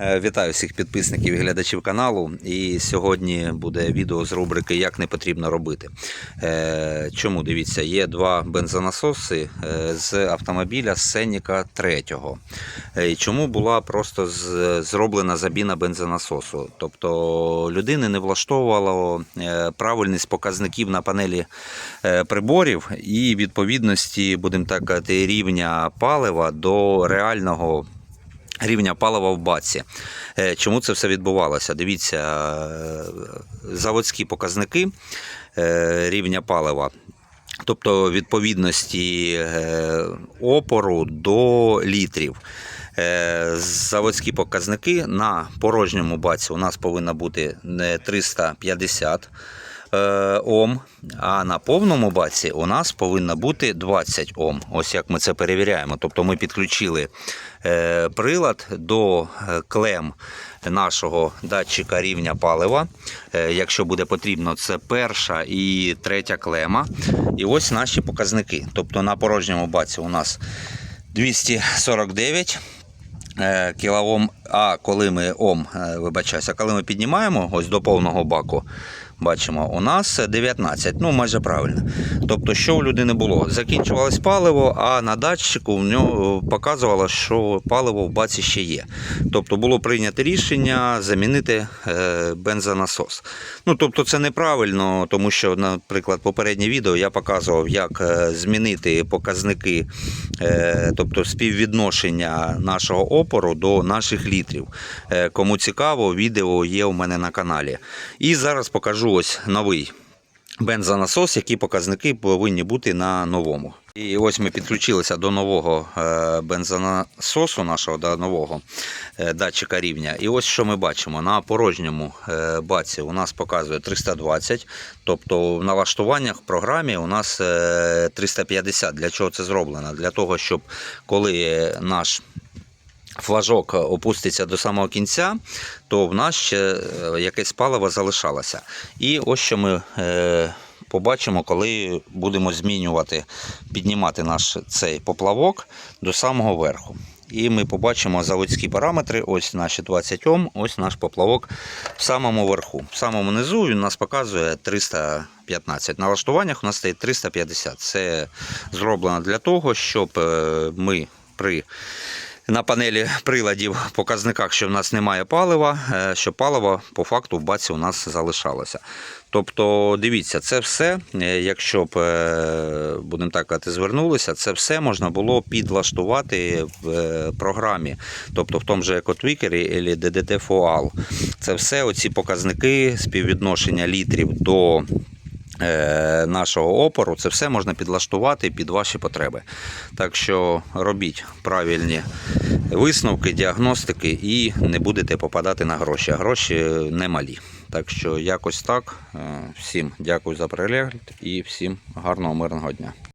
Е, Вітаю всіх підписників і глядачів каналу. І сьогодні буде відео з рубрики Як не потрібно робити. Е, Чому дивіться, є два бензонасоси е, з автомобіля Сеніка 3. Е, чому була просто зроблена забіна бензонасосу? Тобто людини не влаштовувало правильність показників на панелі приборів і відповідності, будемо так казати, рівня палива до реального рівня палива в баці. Е, Чому це все відбувалося? Дивіться, е, заводські показники е, рівня палива. Тобто відповідності опору до літрів. Заводські показники на порожньому баці у нас повинна бути 350 е, Ом, а на повному баці у нас повинна бути 20 Ом. Ось як ми це перевіряємо. Тобто ми підключили е, прилад до е, клем нашого датчика рівня палива. Е, Якщо буде потрібно, це перша і третя клема. І ось наші показники. Тобто на порожньому баці у нас 249 е, кілоом. А коли ми ом, е, вибачаюся, коли ми піднімаємо ось до повного баку, бачимо, у нас 19, ну майже правильно. Тобто, що у людини було? Закінчувалось паливо, а на датчику в нього показувало, що паливо в баці ще є. Тобто було прийнято рішення замінити е, бензонасос. Ну тобто, це неправильно, тому що, наприклад, попереднє відео я показував, як е, змінити показники, тобто співвідношення нашого опору до наших літрів. Е, Кому цікаво, відео є у мене на каналі. І зараз покажу ось новий бензонасос, які показники повинні бути на новому. І ось ми підключилися до нового е, бензонасосу, нашого до нового е, датчика рівня. І ось що ми бачимо. На порожньому баці у нас показує 320, тобто в налаштуваннях в програмі у нас е, 350. Для чого це зроблено? Для того, щоб коли наш флажок опуститься до самого кінця, то в нас ще е, якесь паливо залишалося. І ось що ми е, побачимо, коли будемо змінювати, піднімати наш цей поплавок до самого верху. І ми побачимо заводські параметри. Ось наші 20 Ом, ось наш поплавок в самому верху. В самому низу він нас показує 315. На налаштуваннях у нас стоїть 350. Це зроблено для того, щоб е, ми при на панелі приладів показниках, що в нас немає палива, е, що паливо по факту в баці у нас залишалося. Тобто, дивіться, це все, е, якщо б, е, будемо так казати, звернулися, це все можна було підлаштувати в програмі, тобто в тому же EcoTweaker або DDT Foal. Це все оці показники співвідношення літрів до нашого опору, це все можна підлаштувати під ваші потреби. Так що робіть правильні висновки, діагностики і не будете попадати на гроші. А гроші немалі. Так що якось так. Е, Всім дякую за перегляд і всім гарного мирного дня.